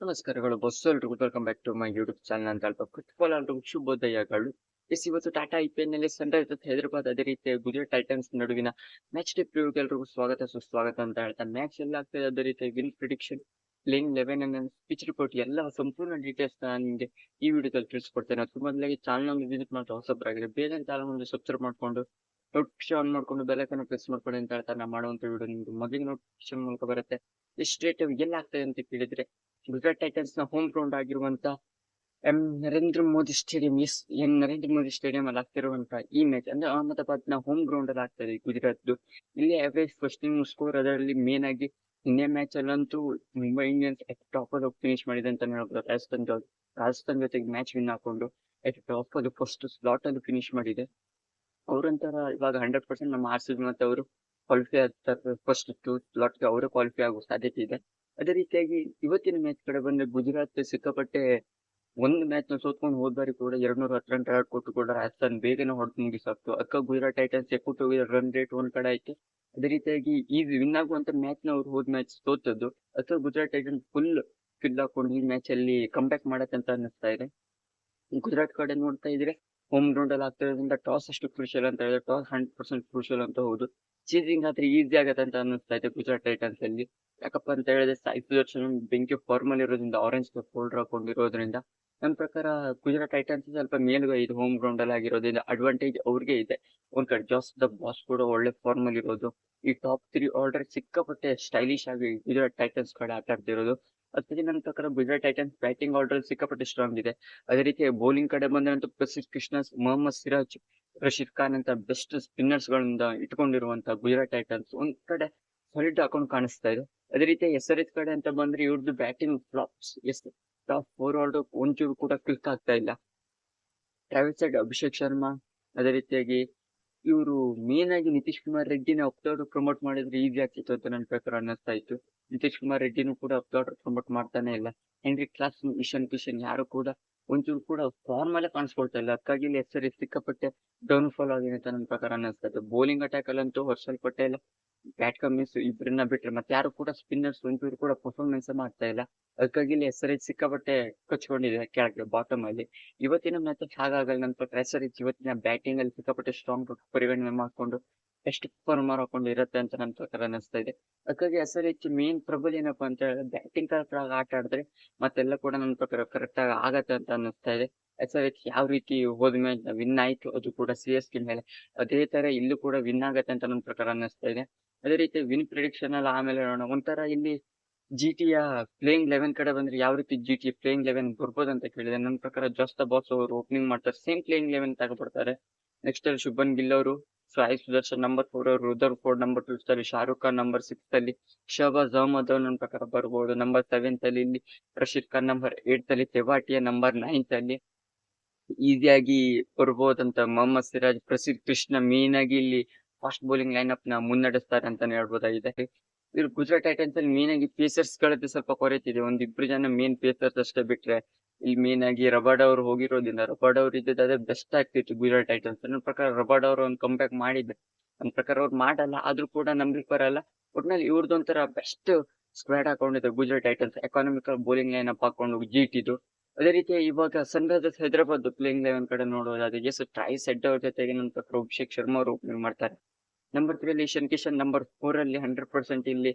ನಮಸ್ಕಾರಗಳು. ಬಸ್ ಎಲ್ರಿಗೂ welcome back to my YouTube channel ಅಂತ ಹೇಳ್ಬೇಕು ಫುಟ್ಬಾಲ್ ಎಲ್ರಿಗೂ ಶುಭೋದಯಗಳು. ಎಸ್, ಇವತ್ತು ಟಾಟಾ ಐ ಪಿ ಎಲ್ನಲ್ಲಿ ಸನ್ರೈಸರ್ಸ್ ಹೈದರಾಬಾದ್ ಅದೇ ರೀತಿ ಗುಜರಾತ್ ಟೈಟನ್ಸ್ ನಡುವಿನ ಮ್ಯಾಚ್ ಡೇ ಪ್ರಿವ್ಯೂ ಎಲ್ರಿಗೂ ಸ್ವಾಗತ, ಸುಸ್ವಾಗತ ಅಂತ ಹೇಳ್ತಾ ಮ್ಯಾಚ್ ಎಲ್ಲ ಆಗ್ತದೆ ಅದೇ ರೀತಿ ವಿನ್ ಪ್ರಿಡಿಕ್ಷನ್ ಪ್ಲೇಯಿಂಗ್ ಲೆವೆನ್ ಅನ್ನ ಪಿಚ್ ರಿಪೋರ್ಟ್ ಎಲ್ಲ ಸಂಪೂರ್ಣ ಡೀಟೇಲ್ಸ್ ನಾನು ನಿಮಗೆ ಈ ವಿಡಿಯೋದಲ್ಲಿ ತಿಳಿಸ್ಕೊಡ್ತೇನೆ. ಅದು ಮೊದಲಾಗಿ ಚಾನಲ್ ವಿಸಿಟ್ ಮಾಡಿ ಹೊಸಬ್ರಾಗಿದೆ ಬೇರೆ ಚಾನಲ್ ಒಂದು ಸಬ್ಸ್ಕ್ರೈಬ್ ಮಾಡ್ಕೊಂಡು ನೋಟಿಫಿಕೇಶನ್ ಆನ್ ಮಾಡ್ಕೊಂಡು ಬೆಲೈಕನ್ನು ಪ್ರೆಸ್ ಮಾಡ್ಕೊಂಡು ಅಂತ ಹೇಳ್ತಾರೆ ನಾನು ಮಾಡುವಂತ ವಿಡಿಯೋ ನಿಮ್ಗೆ ಮೊದಲಿಗೆ ನೋಟಿಫಿಕೇಶನ್ ಮೂಲಕ ಬರುತ್ತೆ. ಎಷ್ಟು ರೇಟ್ ಎಲ್ಲ ಆಗ್ತದೆ ಅಂತ ಕೇಳಿದ್ರೆ ಗುಜರಾತ್ ಟೈಟನ್ಸ್ನ ಹೋಮ್ ಗ್ರೌಂಡ್ ಆಗಿರುವಂತ M Narendra Modi stadium, S N Narendra Modi stadium ಅಲ್ಲಿ ಆಗ್ತಿರುವಂತ ಈ ಮ್ಯಾಚ್ ಅಂದ್ರೆ ಅಹಮದಾಬಾದ್ನ ಹೋಮ್ ಗ್ರೌಂಡ್ ಅಲ್ಲಿ ಆಗ್ತದೆ ಗುಜರಾತ್ ಇಲ್ಲಿ ಅವರೇಜ್ ಫಸ್ಟ್ ಸ್ಕೋರ್ ಅದರಲ್ಲಿ ಮೇನ್ ಆಗಿ ಇಂಡಿಯಾ ಮ್ಯಾಚ್ ಅಲ್ಲಂತೂ ಮುಂಬೈ ಇಂಡಿಯನ್ಸ್ ಎಟ್ ಟಾಪ್ ಅಲ್ಲಿ ಫಿನಿಶ್ ಮಾಡಿದೆ ಅಂತ ಹೇಳ್ಬೋದು. ರಾಜಸ್ಥಾನ್ ರಾಜಸ್ಥಾನ್ ಜೊತೆಗೆ ಮ್ಯಾಚ್ ವಿನ್ ಹಾಕೊಂಡು ಎಟ್ ಟಾಪ್ ಅಲ್ಲಿ ಫಸ್ಟ್ ಸ್ಲಾಟ್ ಅಲ್ಲಿ ಫಿನಿಶ್ ಮಾಡಿದೆ. ಅವರಂತರ ಇವಾಗ ಹಂಡ್ರೆಡ್ ಪರ್ಸೆಂಟ್ ನಮ್ಮ ಆರ್ ಸಿ ಮತ್ತೆ ಅವರು ಕ್ವಾಲಿಫೈ ಆಗ್ತಾರೆ. ಫಸ್ಟ್ ಟು ಸ್ಲಾಟ್ಗೆ ಅವರು ಕ್ವಾಲಿಫೈ ಆಗೋ ಸಾಧ್ಯತೆ ಇದೆ. ಅದೇ ರೀತಿಯಾಗಿ ಇವತ್ತಿನ ಮ್ಯಾಚ್ ಕಡೆ ಬಂದ್ರೆ ಗುಜರಾತ್ ಸಿಕ್ಕಾಪಟ್ಟೆ ಒಂದು ಮ್ಯಾಚ್ನ ಸೋತ್ಕೊಂಡು ಹೋದ ಬಾರಿ ಕೂಡ ಎರಡ್ ನೂರ ಹತ್ತು ರನ್ ಕೊಟ್ಟು ಕೂಡ ರಾಜಸ್ಥಾನ್ ಬೇಗನೆ ಹೊಡೆದು ಮುಗಿಸಾಕ್ತು ಅಕ್ಕ ಗುಜರಾತ್ ಟೈಟನ್ಸ್ ಎಕ್ಕುಟ್ಟು ರನ್ ರೇಟ್ ಒಂದ್ ಕಡೆ ಆಯ್ತು. ಅದೇ ರೀತಿಯಾಗಿ ಈ ವಿನ್ ಆಗುವಂತ ಮ್ಯಾಚ್ನ ಅವ್ರು ಹೋದ ಮ್ಯಾಚ್ ಸೋತದ್ದು. ಅಕ್ಕ ಗುಜರಾತ್ ಟೈಟನ್ಸ್ ಫುಲ್ ಫಿಲ್ ಹಾಕೊಂಡು ಈ ಮ್ಯಾಚ್ ಅಲ್ಲಿ ಕಂಬ್ಯಾಕ್ ಮಾಡತ್ತಂತ ಅನ್ನಿಸ್ತಾ ಇದೆ. ಗುಜರಾತ್ ಕಡೆ ನೋಡ್ತಾ ಇದ್ರೆ ಹೋಮ್ ಗ್ರೌಂಡ್ ಅಲ್ಲಿ ಆಗ್ತಿರೋದ್ರಿಂದ ಟಾಸ್ ಅಷ್ಟು ಕ್ರೂಷಿಯಲ್ ಅಂತ ಹೇಳಿದ್ರೆ ಟಾಸ್ ಹಂಡ್ರೆಡ್ ಪರ್ಸೆಂಟ್ ಕ್ರೂಷಿಯಲ್ ಅಂತ ಹೌದು. ಚೀಸಿಂಗ್ ಆದ್ರೆ ಈಸಿ ಆಗತ್ತೆ ಅಂತ ಅನ್ನಿಸ್ತಾ ಇದೆ ಗುಜರಾತ್ ಟೈಟನ್ಸ್ ಅಲ್ಲಿ. ಯಾಕಪ್ಪ ಅಂತ ಹೇಳಿದ್ರೆ ಸುದರ್ಶನ್ ಬೆಂಕಿ ಫಾರ್ಮಲ್ ಇರೋದ್ರಿಂದ ಆರೆಂಜ್ ಫೋಲ್ಡರ್ ಹಾಕೊಂಡಿರೋದ್ರಿಂದ ನನ್ನ ಪ್ರಕಾರ ಗುಜರಾತ್ ಟೈಟನ್ಸ್ ಸ್ವಲ್ಪ ಮೇಲುಗೈ ಇದು ಹೋಮ್ ಗ್ರೌಂಡ್ ಅಲ್ಲಿ ಆಗಿರೋದ್ರಿಂದ ಅಡ್ವಾಂಟೇಜ್ ಅವ್ರಿಗೆ ಇದೆ. ಒಂದ್ ಕಡೆ ಜಾಸ್ ದ ಬಾಸ್ ಕೂಡ ಒಳ್ಳೆ ಫಾರ್ಮಲ್ ಇರೋದು. ಈ ಟಾಪ್ ತ್ರೀ ಆರ್ಡರ್ ಸಿಕ್ಕಾಪಟ್ಟೆ ಸ್ಟೈಲಿಶ್ ಆಗಿ ಗುಜರಾತ್ ಟೈಟನ್ಸ್ ಕಡೆ ಆಟ ಆಡ್ತಿರೋದು. ಅದಕ್ಕೆ ನನ್ನ ಪ್ರಕಾರ ಗುಜರಾತ್ ಟೈಟನ್ಸ್ ಬ್ಯಾಟಿಂಗ್ ಆರ್ಡರ್ ಸಿಕ್ಕಾಪಟ್ಟೆ ಸ್ಟ್ರಾಂಗ್ ಇದೆ. ಅದೇ ರೀತಿ ಬೌಲಿಂಗ್ ಕಡೆ ಬಂದಂತೂ ಪ್ರಸಿದ್ ಕೃಷ್ಣ ಮೊಹಮ್ಮದ್ ಸಿರಾಜ್ ರಶೀದ್ ಖಾನ್ ಅಂತ ಬೆಸ್ಟ್ ಸ್ಪಿನ್ನರ್ಸ್ ಗಳಿಂದ ಇಟ್ಕೊಂಡಿರುವಂತ ಗುಜರಾತ್ ಟೈಟನ್ಸ್ ಒಂದ್ ಕಡೆ ಸಾಲಿಡ್ ಹಾಕೊಂಡು ಕಾಣಿಸ್ತಾ ಇದೆ. ಅದೇ ರೀತಿ ಎಸ್ ಕಡೆ ಅಂತ ಬಂದ್ರೆ ಇವ್ರದ್ದು ಬ್ಯಾಟಿಂಗ್ ಫ್ಲಾಪ್ಸ್ ಎಸ್ ಟಾಪ್ ಫೋರ್ ಆರ್ಡರ್ ಒಂಚೂರು ಕೂಡ ಕ್ಲಿಕ್ ಆಗ್ತಾ ಇಲ್ಲ. ಟ್ರಾವೆಲ್ ಸೈಡ್ ಅಭಿಷೇಕ್ ಶರ್ಮಾ ಅದೇ ರೀತಿಯಾಗಿ ಇವರು ಮೇನ್ ಆಗಿ ನಿತೀಶ್ ಕುಮಾರ್ ರೆಡ್ಡಿನ ಅಪ್ಲೋಡ್ ಪ್ರಮೋಟ್ ಮಾಡಿದ್ರೆ ಈಸಿ ಆಗ್ತಿತ್ತು ಅಂತ ನನ್ನ ಪ್ರಕಾರ ಅನ್ನಿಸ್ತಾ ಇತ್ತು. ನಿತೀಶ್ ಕುಮಾರ್ ರೆಡ್ಡಿನೂ ಕೂಡ ಅಪ್ಲೋಡ್ ಪ್ರಮೋಟ್ ಮಾಡ್ತಾನೆ ಇಲ್ಲ. ಹೆನ್ರಿ ಕ್ಲಾಸ್ ಇಶನ್ ಕಿಶನ್ ಯಾರು ಕೂಡ ಒಂಚೂರು ಕೂಡ ಫಾರ್ಮ್ ಅಲ್ಲೇ ಕಾಣಿಸ್ಕೊಳ್ತಾ ಇಲ್ಲ. ಅದಕ್ಕಾಗಿ ಇಲ್ಲಿ ಎಸ್ ಸಿಕ್ಕಾಪಟ್ಟೆ ಡೌನ್ ಫಾಲ್ ಆಗಿದೆ ಅಂತ ನನ್ನ ಪ್ರಕಾರ ಅನ್ನಿಸ್ತಾ ಇದೆ ಬೌಲಿಂಗ್ ಅಟ್ಯಾಕ್ ಅಲ್ಲಂತೂ ಹರ್ಷಲ್ ಪಟೇಲ್ ಬ್ಯಾಟ್ ಕಮ್ಮಿಸ್ ಇಬ್ಬರನ್ನ ಬಿಟ್ರೆ ಮತ್ತೆ ಯಾರು ಕೂಡ ಸ್ಪಿನ್ನರ್ಸ್ ಒಂಚೂರು ಕೂಡ ಪರ್ಫಾರ್ಮೆನ್ಸ್ ಮಾಡ್ತಾ ಇಲ್ಲ. ಅದಕ್ಕಾಗಿ ಇಲ್ಲಿ ಎಸ್ ಸಿಕ್ಕಾಪಟ್ಟೆ ಕಚ್ಕೊಂಡಿದೆ ಕೆಳಗೆ ಬಾಟಮ್ ಅಲ್ಲಿ. ಇವತ್ತಿನ ಮ್ಯಾಚ್ ಹಾಗಾಗಲ್ಲ ನನ್ನ ಪ್ರಕಾರ ಎಸ್ ಇವತ್ತಿನ ಬ್ಯಾಟಿಂಗ್ ಅಲ್ಲಿ ಸಿಕ್ಕಾಪಟ್ಟೆ ಸ್ಟ್ರಾಂಗ್ ಪರಿಗಣನೆ ಮಾಡ್ಕೊಂಡು ಎಷ್ಟು ಪರ್ಫಾರ್ಮರ್ ಹಾಕೊಂಡು ಇರುತ್ತೆ ಅಂತ ನನ್ನ ಪ್ರಕಾರ ಅನಿಸ್ತಾ ಇದೆ. ಅದಕ್ಕಾಗಿ S R H main problem ಏನಪ್ಪಾ ಅಂತ ಹೇಳಿದ್ರೆ ಬ್ಯಾಟಿಂಗ್ ಆಗಿ ಆಟ ಆಡಿದ್ರೆ ಮತ್ತೆಲ್ಲ ಕೂಡ ನನ್ನ ಪ್ರಕಾರ ಕರೆಕ್ಟ್ ಆಗಿ ಆಗತ್ತೆ ಅಂತ ಅನಿಸ್ತಾ ಇದೆ. ಎಸ್ ಆರ್ ಎಚ್ ಯಾವ ರೀತಿ ಹೋದ ಮೇಲೆ ವಿನ್ ಆಯ್ತು ಅದು ಕೂಡ ಸಿ ಎಸ್ ಕೆ ಮೇಲೆ. ಅದೇ ತರ ಇಲ್ಲೂ ಕೂಡ ವಿನ್ ಆಗತ್ತೆ ಅಂತ ನನ್ನ ಪ್ರಕಾರ ಅನಿಸ್ತಾ ಇದೆ. ಅದೇ ರೀತಿ ವಿನ್ ಪ್ರಿಡಿಕ್ಷನ್ ಅಲ್ಲಿ ಆಮೇಲೆ ನೋಡೋಣ ಒಂಥರ ಇಲ್ಲಿ ಜಿ ಟಿಯ ಪ್ಲೇಯಿಂಗ್ ಲೆವೆನ್ ಕಡೆ ಬಂದ್ರೆ ಯಾವ ರೀತಿ ಜಿ ಟಿ ಪ್ಲೇಯಿಂಗ್ ಲೆವೆನ್ ಬರ್ಬೋದು ಅಂತ ಕೇಳಿದೆ ನನ್ನ ಪ್ರಕಾರ ಜಸ್ಟ್ ಬಾಸ್ ಅವರು ಓಪನಿಂಗ್ ಮಾಡ್ತಾರೆ. ಸೇಮ್ ಪ್ಲೇಯಿಂಗ್ ಲೆವೆನ್ ತಗೊಬಿಡ್ತಾರೆ ನೆಕ್ಸ್ಟ್ ಅಲ್ಲಿ ಶುಭನ್ ಗಿಲ್ ಅವರು. Sai Sudharsan number four Rutherford number two ಅಲ್ಲಿ ಶಾರುಖ್ ಖಾನ್ ನಂಬರ್ ಸಿಕ್ಸ್ ಅಲ್ಲಿ ಶಹಬಾಜ್ ಅಹಮದ್ ಅವ್ರು ಪ್ರಕಾರ ಬರ್ಬೋದು. ನಂಬರ್ ಸೆವೆಂತ್ ಅಲ್ಲಿ, ಇಲ್ಲಿ ರಶೀದ್ ಖಾನ್ ನಂಬರ್ ಏಟ್ ಅಲ್ಲಿ ತೆವಾಟಿಯ ನಂಬರ್ ನೈನ್ತ್ ಅಲ್ಲಿ ಈಸಿಯಾಗಿ ಬರ್ಬೋದಂತ ಮೊಹಮ್ಮದ್ ಸಿರಾಜ್ ಪ್ರಸಿದ್ಧ ಕೃಷ್ಣ ಮೇನ್ ಆಗಿ ಇಲ್ಲಿ ಫಾಸ್ಟ್ ಬೌಲಿಂಗ್ ಲೈನ್ ಅಪ್ನ ಮುನ್ನಡೆಸ್ತಾರೆ ಅಂತಾನೆ ಹೇಳ್ಬೋದಾಗಿದೆ. ಇವ್ರು ಗುಜರಾತ್ ಟೈಟನ್ಸ್ ಅಲ್ಲಿ ಮೇನ್ ಆಗಿ ಪೇಸರ್ಸ್ ಗಳದ್ದು ಸ್ವಲ್ಪ ಕೊರತೆ ಒಂದ್ ಇಬ್ರು ಜನ ಮೇನ್ ಪೇಸರ್ಸ್ ಅಷ್ಟೇ ಬಿಟ್ರೆ ಇಲ್ಲಿ ಮೇನ್ ಆಗಿ ರಬಾಡ್ ಅವ್ರು ಹೋಗಿರೋದ್ರಿಂದ ರಬಾಡ್ ಅವ್ರು ಅದೇ ಬೆಸ್ಟ್ ಆಗ್ತಿತ್ತು ಗುಜರಾತ್ ಟೈಟನ್ಸ್ ನನ್ನ ಪ್ರಕಾರ ರಬಾಡ್ ಅವರು ಒಂದು ಕಂಬ್ಯಾಕ್ ಮಾಡಿದ್ರೆ ನನ್ನ ಪ್ರಕಾರ ಅವ್ರು ಮಾಡಲ್ಲ, ಆದ್ರೂ ಕೂಡ ನಂಬಿಕೆ ಬರಲ್ಲ ಒಟ್ನಲ್ಲಿ ಇವ್ರದ್ದೊಂಥರ best squad ಹಾಕೊಂಡಿದೆ Gujarat Titans economical bowling line up ಹಾಕೊಂಡು ಜೀಟಿದ್ದು ಟಿದು ಅದೇ ರೀತಿ ಇವಾಗ ಸನ್ ರೈಸರ್ಸ್ ಹೈದರಾಬಾದ್ ಪ್ಲೇಯಿಂಗ್ ಲೆವೆನ್ ಕಡೆ ನೋಡೋದಾದ್ರೆ ಎಸ್ ಟ್ರೈ ಸೆಡ್ ಅವ್ರ ಜೊತೆಗೆ ನನ್ನ ಪ್ರಕಾರ ಅಭಿಷೇಕ್ ಶರ್ಮಾ ಅವರು ಓಪನಿಂಗ್ ಮಾಡ್ತಾರೆ. ನಂಬರ್ ತ್ರೀ ಅಲ್ಲಿ ಇಶನ್ ಕಿಶನ್ ನಂಬರ್ ಫೋರ್ ಅಲ್ಲಿ ಹಂಡ್ರೆಡ್ ಪರ್ಸೆಂಟ್ ಇಲ್ಲಿ.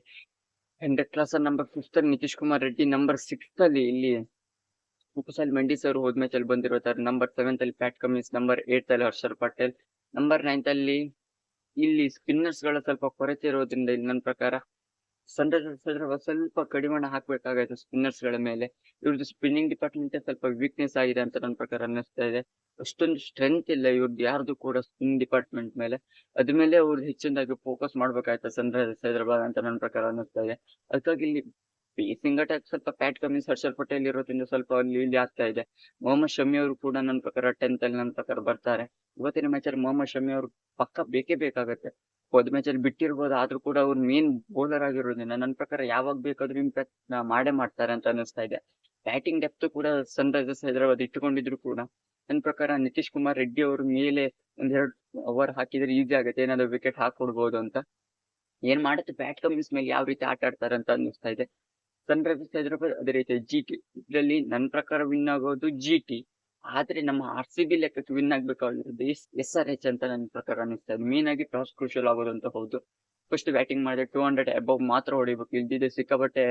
ಹಂಡ್ರೆಡ್ ಕ್ಲಾಸ್ ನಂಬರ್ ಫಿಫ್ತ್ ಅಲ್ಲಿ ನಿತೀಶ್ ಕುಮಾರ್ ರೆಡ್ಡಿ ನಂಬರ್ ಸಿಕ್ಸ್ ಅಲ್ಲಿ ಇಲ್ಲಿ ಉಪಸಾಲ್ ಮಂಡಿ ಸರ್ ಹೋದ್ ಮ್ಯಾಚ್ ಅಲ್ಲಿ ಬಂದಿರೋತಾರೆ ನಂಬರ್ ಸೆವೆಂತ್ ಅಲ್ಲಿ ಪ್ಯಾಟ್ ಕಮಿನ್ಸ್ ನಂಬರ್ ಏಟ್ ಅಲ್ಲಿ ಹರ್ಷಲ್ ಪಟೇಲ್ ನಂಬರ್ ನೈನ್ತ್ ಅಲ್ಲಿ ಇಲ್ಲಿ ಸ್ಪಿನ್ನರ್ಸ್ಗಳ ಸ್ವಲ್ಪ ಕೊರತೆ ಇರೋದ್ರಿಂದ ಇಲ್ಲಿ ನನ್ನ ಪ್ರಕಾರ ಸನ್ ರೈಸರ್ಸ್ ಸ್ವಲ್ಪ ಕಡಿವಾಣ ಹಾಕ್ಬೇಕಾಗತ್ತೆ ಸ್ಪಿನ್ನರ್ಸ್ಗಳ ಮೇಲೆ. ಇವ್ರದ್ದು ಸ್ಪಿನ್ನಿಂಗ್ ಡಿಪಾರ್ಟ್ಮೆಂಟ್ ಸ್ವಲ್ಪ ವೀಕ್ನೆಸ್ ಆಗಿದೆ ಅಂತ ನನ್ನ ಪ್ರಕಾರ ಅನ್ನಿಸ್ತಾ ಇದೆ. ಅಷ್ಟೊಂದು ಸ್ಟ್ರೆಂತ್ ಇಲ್ಲ ಇವ್ರದ್ದು ಯಾರ್ದು ಕೂಡ ಸ್ಪಿನ್ ಡಿಪಾರ್ಟ್ಮೆಂಟ್ ಮೇಲೆ. ಅದ್ರ ಮೇಲೆ ಅವ್ರು ಹೆಚ್ಚಿನದಾಗಿ ಫೋಕಸ್ ಮಾಡ್ಬೇಕಾಯ್ತು ಸನ್ ರೈಸರ್ಸ್ ಹೈದರಾಬಾದ್ ಅಂತ ನನ್ನ ಪ್ರಕಾರ ಅನ್ನಿಸ್ತಾ ಇದೆ. ಅದಕ್ಕಾಗಿ ಇಲ್ಲಿ ಪೇಸಿಂಗ್ ಅಟ್ಯಾಕ್ ಸ್ವಲ್ಪ ಪ್ಯಾಟ್ ಕಮ್ಮಿ ಹರ್ಷಲ್ ಪಟೇಲ್ ಇರೋದ್ರಿಂದ ಸ್ವಲ್ಪ ಅಲ್ಲಿ ಇಲ್ಲಿ ಆಗ್ತಾ ಇದೆ. ಮೊಹಮ್ಮದ್ ಶಮಿ ಅವರು ಕೂಡ ನನ್ನ ಪ್ರಕಾರ ಟೆಂತ್ ಅಲ್ಲಿ ನನ್ನ ಪ್ರಕಾರ ಬರ್ತಾರೆ. ಇವತ್ತಿನ ಮ್ಯಾಚ್ ಅಲ್ಲಿ ಮೊಹಮ್ಮದ್ ಶಮಿ ಅವರು ಪಕ್ಕ ಬೇಕೇ ಬೇಕಾಗತ್ತೆ. ಹೋದ ಮ್ಯಾಚ್ ಅಲ್ಲಿ ಬಿಟ್ಟಿರ್ಬೋದು, ಆದ್ರೂ ಕೂಡ ಅವ್ರು ಮೇನ್ ಬೌಲರ್ ಆಗಿರೋದ್ರಿಂದ ನನ್ನ ಪ್ರಕಾರ ಯಾವಾಗ ಬೇಕಾದ್ರೂ ಇಂಪ್ಯಾಕ್ಟ್ ಮಾಡೇ ಮಾಡ್ತಾರೆ ಅಂತ ಅನಿಸ್ತಾ ಇದೆ. ಬ್ಯಾಟಿಂಗ್ ಡೆಪ್ತ್ ಕೂಡ ಸನ್ ರೈಸರ್ಸ್ ಹೈದರಾಬಾದ್ ಇಟ್ಟುಕೊಂಡಿದ್ರು ಕೂಡ. ನನ್ನ ಪ್ರಕಾರ ನಿತೀಶ್ ಕುಮಾರ್ ರೆಡ್ಡಿ ಅವ್ರ ಮೇಲೆ ಒಂದೆರಡು ಓವರ್ ಹಾಕಿದ್ರೆ ಈಸಿ ಆಗುತ್ತೆ. ಏನಾದ್ರು ವಿಕೆಟ್ ಹಾಕೊಡ್ಬೋದು ಅಂತ. ಏನ್ ಮಾಡುತ್ತೆ? ಬ್ಯಾಟ್ ಕಮಿನ್ಸ್ ಮೇಲೆ ಯಾವ ರೀತಿ ಆಟ ಆಡ್ತಾರೆ ಅಂತ ಅನ್ನಿಸ್ತಾ ಇದೆ. ಸನ್ ರೈಸರ್ಸ್ ಹೈದರಾಬಾದ್ ಅದೇ ರೀತಿ ಜಿ ಟಿ ಇದರಲ್ಲಿ ನನ್ನ ಪ್ರಕಾರ ವಿನ್ ಆಗೋದು ಜಿ ಟಿ ಆದ್ರೆ ನಮ್ಮ ಆರ್ ಸಿ ಬಿ ಲೆಕ್ಕಕ್ಕೆ ವಿನ್ ಆಗ್ಬೇಕಾಗಿರೋದು ಎಸ್ ಆರ್ ಎಚ್ ಅಂತ ನನ್ನ ಪ್ರಕಾರ ಅನಿಸ್ತಾ ಇದೆ ಮೇನ್ ಆಗಿ ಟಾಸ್ ಕ್ರೂಷಲ್ ಆಗೋದು ಅಂತ ಹೌದು. ಫಸ್ಟ್ ಬ್ಯಾಟಿಂಗ್ ಮಾಡಿದ್ರೆ ಟೂ ಹಂಡ್ರೆಡ್ ಅಬೌವ್ ಮಾತ್ರ ಹೊಡಿಬೇಕು. ಇಲ್ದಿದ್ರೆ ಸಿಕ್ಕಾಪಟ್ಟೆ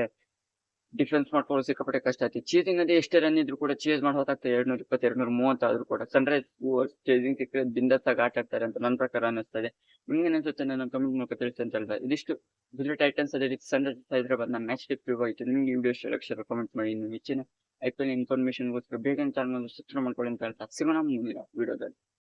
ಡಿಫೆನ್ಸ್ ಮಾಡ್ಕೊಳ್ಳೋ ಸಿಕ್ಕಾಪಟ್ಟೆ ಕಷ್ಟ ಆಯ್ತು. ಚೇಸಿಂಗ್ ಅಂದ್ರೆ ಎಷ್ಟೇ ರನ್ ಇದ್ರು ಕೂಡ ಚೇಸ್ ಮಾಡಿ ಹೋಗ್ತಾಗ್ತದೆ ಎರಡ್ನೂರ, ಇಪ್ಪತ್ತು, ಎರಡ್ನೂರ, ಮೂವತ್ತು ಆದ್ರೂ ಕೂಡ ಸನ್ರೈಸ್ ಚೇಸಿಂಗ್ ಸಿಕ್ಕರೆ ಬಿಂದತ್ತಾಗಿ ಆಟ ಆಡ್ತಾರೆ ಅಂತ ನನ್ನ ಪ್ರಕಾರ ಅನಿಸ್ತದೆ ನಿಮ್ಗೆ ಅನ್ಸುತ್ತೆ? ನನ್ನ ಕಮೆಂಟ್ ಮೂಲಕ ತಿಳಿಸಿ ಅಂತ ಹೇಳ್ತಾರೆ ಇದಿಷ್ಟು ಗುಜರಾತ್ ಟೈಟನ್ಸ್ ಅದೇ ರೀತಿ Sunrisers Hyderabad match review ಆಯ್ತು ನಿಮ್ಗೆ ವಿಡಿಯೋ ಲಕ್ಷ ಕಮೆಂಟ್ ಮಾಡಿ. ಇನ್ನು ಹೆಚ್ಚಿನ ಐ ಪಿ ಎಲ್ ಬೇಗ ಚಾನಲ್ ಸಬ್ಸ್ಕ್ರೈಬ್ ಮಾಡ್ಕೊಳ್ಳಿ ಅಂತ ಹೇಳ್ತಾ, ಸಿಗೋಣ ಮುಂದಿನ ವಿಡಿಯೋದಲ್ಲಿ